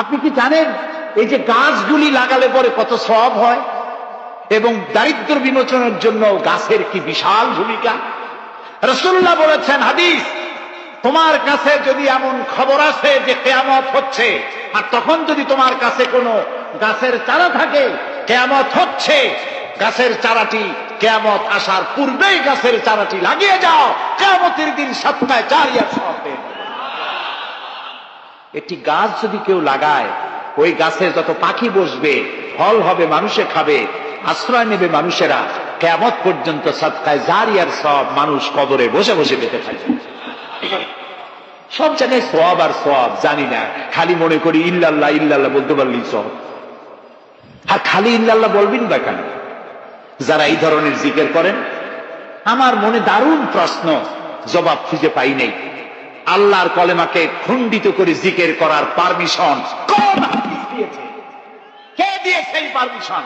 আপনি কি জানেন, এই যে গাছগুলি লাগালে পরে কত সব হয় এবং দারিদ্র বিমোচনের জন্য গাছের কি বিশাল ভূমিকা রসুল্লাহ বলেছেন, হাদিস, তোমার কাছে যদি এমন খবর আছে যে কেয়ামত হচ্ছে, আর তখন যদি তোমার কাছে কোনো গাছের চারা থাকে, কেয়ামত হচ্ছে, গাছের চারাটি কেয়ামত আসার পূর্বেই গাছের চারাটি লাগিয়ে যাও, কেয়ামতের দিন সপ্তাহে চার ইয়ার সব। একটি গাছ যদি কেউ লাগায়, ওই গাছের যত পাখি বসবে, ফল হবে, মানুষে খাবে, আশ্রয় নেবে মানুষেরা কেমত পর্যন্ত সৎকায় জারিয়ার সব মানুষ কবরে বসে বসে পেতে থাকবে। সব জায়গায় সব আর সব, জানি না, খালি মনে করি ইল্লাল্লাহ ইল্লাল্লাহ বলতে পারলি সব। আর খালি ইল্লাল্লাহ বলবেন বা কেন? যারা এই ধরনের জিকের করেন, আমার মনে দারুণ প্রশ্ন, জবাব খুঁজে পাই নেই। আল্লাহর কলেমাকে খণ্ডিত করে জিকের করার পারমিশন কে দিয়েছে এই পারমিশন?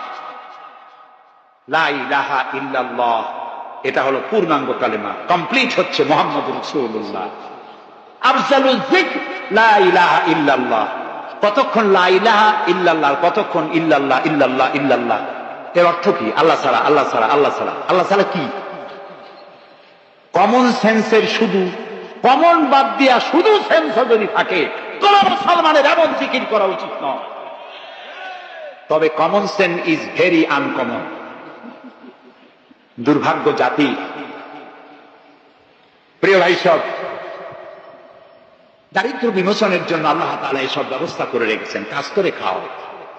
এটা হলো পূর্ণাঙ্গ কালেমা। কমপ্লিট হচ্ছে মোহাম্মদ কতক্ষণ লা কতক্ষণ ইল্লাল্লাহ ইল্লাল্লাহ ইল্লাল্লাহ? এর অর্থ কি? আল্লাহ ছাড়া আল্লাহ ছাড়া আল্লাহ ছাড়া আল্লাহ ছাড়া কি? কমন সেন্সের শুধু কমন বাদ দিয়া শুধু সেন্স যদি থাকে, কোন মুসলমানের এমন জিকির করা উচিত নয়। তবে common sense is very uncommon দুর্ভাগ্য জাতি। প্রিয় ভাই সব, দারিদ্র বিমোচনের জন্য আল্লাহ তালা এসব ব্যবস্থা করে রেখেছেন। কাজ করে খাও।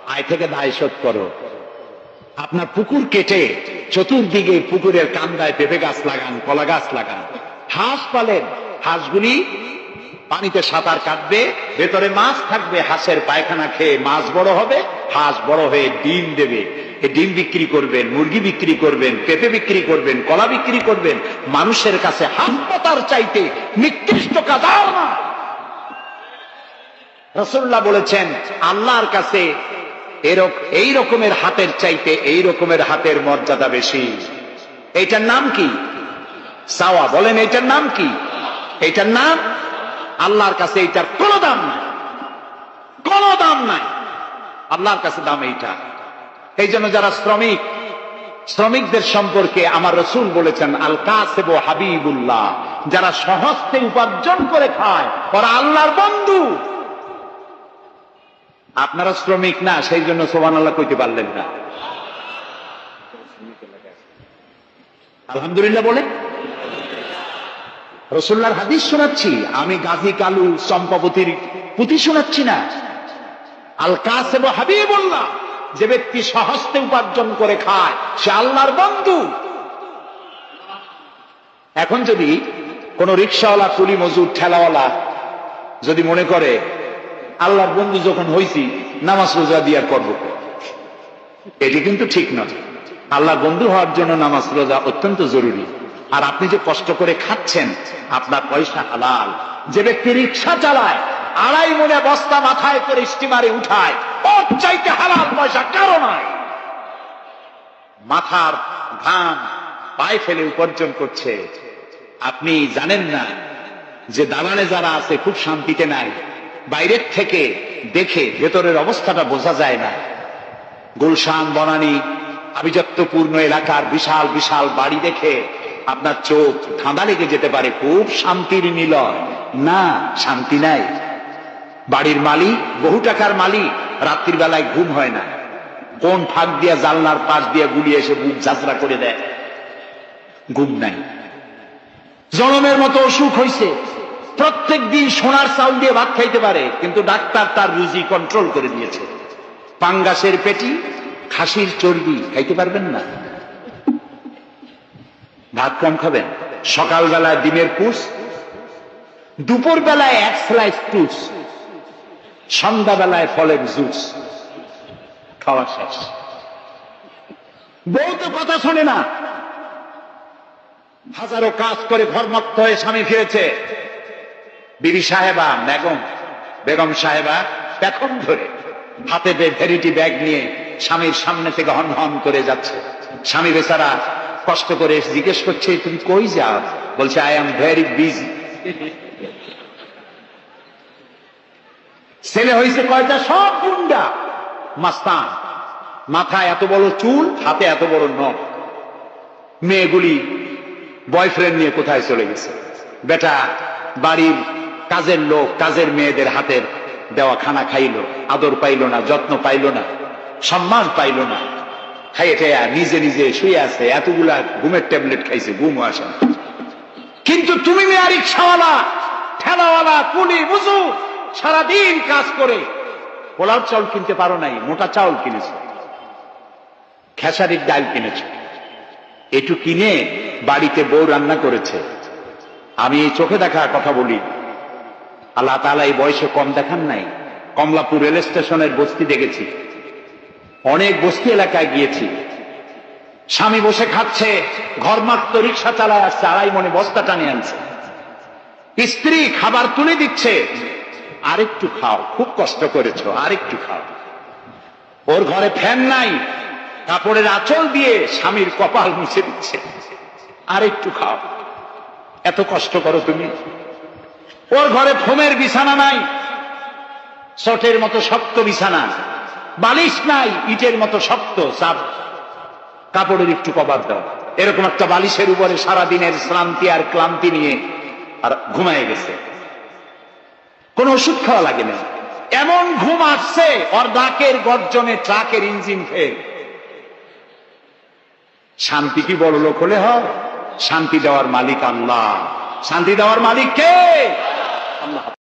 আয় থেকে দায় শোধ করো। আপনার পুকুর কেটে চতুর্দিকে পুকুরের কান্দায় পেঁপে গাছ লাগান, কলা গাছ লাগান। হাঁস পালেন হাঁসগুলি পানিতে সাঁতার কাটবে, ভেতরে মাছ থাকবে, হাঁসের পায়খানা খেয়ে মাছ বড় হবে, হাঁস বড় হয়ে ডিম দেবে। ডিম বিক্রি করবেন, মুরগি বিক্রি করবেন, পেঁপে বিক্রি করবেন, কলা বিক্রি করবেন, মানুষের কাছে হাসপাতাল চাইতে নিকৃষ্ট কাজ আর না। রসুল্লাহ বলেছেন, আল্লাহর কাছে এই রকমের হাতের চাইতে এই রকমের হাতের মর্যাদা বেশি। এইটার নাম কি? সাওয়া, বলেন এইটার নাম কি? এইটার নাম? আল্লাহর কাছে এইটার কোনো দাম নাই। কোনো দাম নাই। আল্লাহর কাছে দাম এইটা। এই জন্য যারা শ্রমিক, শ্রমিকদের সম্পর্কে আমার রসুল বলেছেন আল কাসেব হাবিবুল্লাহ। যারা সহস্তে উপার্জন করে খায়, ওরা আল্লাহর বন্ধু। আপনারা শ্রমিক না, সেই জন্য সোবান আল্লাহ কইতে পারলেন না। আলহামদুলিল্লাহ বলে রসুল্লার হাদিস শোনাচ্ছি, আমি গাজী কালু চম্পাবতীর পুঁথি শোনাচ্ছি না। আল কাসেব হাবিবুল্লাহ, যে ব্যক্তি সহস্তে উপার্জন করে খায়, সে আল্লাহর বন্ধু। এখন যদি কোন রিক্সাওয়ালা, কুলি মজুর, ঠেলাওয়ালা যদি মনে করে, আল্লাহর বন্ধু যখন হইছি, নামাজ রোজা দিয়ার করব এটি কিন্তু ঠিক নয়। আল্লাহর বন্ধু হওয়ার জন্য নামাজ রোজা অত্যন্ত জরুরি। আর আপনি যে কষ্ট করে খাচ্ছেন, আপনার পয়সা হালাল। যে ব্যক্তি রিক্সা চালায়, আড়াই মনে বস্তা মাথায় করে স্টিমারে উঠায়, ওর চাইতে হালাল পয়সা কারও নয় মাথার ঘাম পায়ে ফেলে উপার্জন করছে। আপনি জানেন না যে দালানে যারা আছে খুব শান্তিতে নাই। বাইরের থেকে দেখে ভেতরের অবস্থাটা বোঝা যায় না। গুলশান, বনানী, আভিজাত্যপূর্ণ এলাকার বিশাল বিশাল বাড়ি দেখে আপনার চোখ ধাঁধা লেগে যেতে পারে, খুব শান্তির নিলয় না, শান্তি নাই। বাড়ির মালিক, বহু টাকার মালিক রাত্রির বেলায় ঘুম হয় না। কোন ফাঁক দিয়া জানলার পাশ দিয়া গুলি এসে বুক যাত্রা করে দেয়। ঘুম নাই। জনমের মতো অসুখ হয়েছে প্রত্যেক দিন সোনার চাউল দিয়ে ভাত খাইতে পারে, কিন্তু ডাক্তার তার রুজি কন্ট্রোল করে দিয়েছে। পাঙ্গাসের পেটি, খাসির চর্বি, খাইতে পারবেন না। ভাত কম খাবেন? সকালবেলায় ডিমের পুষ দুপুর বেলায় এক স্লাইস টুস সন্ধ্যাবেলায় ফলের জুস। খাওয়া শেষ। বউ তো কথা শোনে না। হাজারো কাজ করে ঘরমত্ত হয়ে স্বামী ফিরেছে। বিবি সাহেবা বেগম বেগম সাহেবা, পেখম ধরে হাতে ভেরিটি ব্যাগ নিয়ে স্বামীর সামনে থেকে হন হন করে যাচ্ছে। স্বামী বেচারা কষ্ট করে জিজ্ঞেস করছে, তুমি কই যাও? বলছে আই এম ভেরি বিজি ছেলে হয়েছে কয়টা? সব গুন্ডা। মাস্তান। মাথায় এত বড় চুল, হাতে এত বড় নখ। মেয়েগুলি বয়ফ্রেন্ড নিয়ে কোথায় চলে গেছে? বেটা বাড়ির কাজের লোক, কাজের মেয়েদের হাতের দেওয়া খানা খাইলো, আদর পাইলো না, যত্ন পাইলো না, সম্মান পাইলো না। নিজে নিজে শুয়ে আছে, এতগুলা ঘুমের ট্যাবলেট খাইছে ঘুমও আসে কিন্তু তুমি মেয়া রিক্সাওয়ালা ঠেলাওয়ালা, কুলি, বুঝু, সারাদিন কাজ করে, পোলাও চাউল কিনতে পারো নাই, মোটা চাউল খেসারির ডাল কিনেছো। একটু কিনে বাড়িতে বউ রান্না করেছে। আমি এই চোখে দেখা কথা বলি, আল্লাহ তালা এই বয়সে কম দেখান নাই, কমলাপুর রেল স্টেশনের বস্তি দেখেছি। অনেক বস্তি এলাকায় গিয়েছি। স্বামী বসে খাচ্ছে ঘরমাক্ত রিক্সা চালায় আসছে, আড়াই মনে বস্তা টানে আনছে। স্ত্রী খাবার তুলে দিচ্ছে, আরেকটু খাও, খুব কষ্ট করেছ, আরেকটু খাও। ওর ঘরে ফ্যান নাই, কাপড়ের আঁচল দিয়ে স্বামীর কপাল মুছে দিচ্ছে, আরেকটু খাও। এত কষ্ট করো তুমি। ওর ঘরে ফোমের বিছানা নাই শটের মতো শক্ত বিছানা। বালিশ নাই, ইটের মতো শক্ত চাপ কাপড়ের একটু কভার দাও। এরকম একটা বালিশের উপরে সারা দিনের শ্রান্তি আর ক্লান্তি নিয়ে আর ঘুমায় গেছে। কোন ওষুধ খাওয়া লাগে না। এমন ঘুম আসছে ওর ডাকের গর্জনে ট্রাকের ইঞ্জিন ফের। শান্তি কি বড় লোক হলে হয়? শান্তি দেওয়ার মালিক আল্লাহ। শান্তি দেওয়ার মালিক কে? আল্লাহ।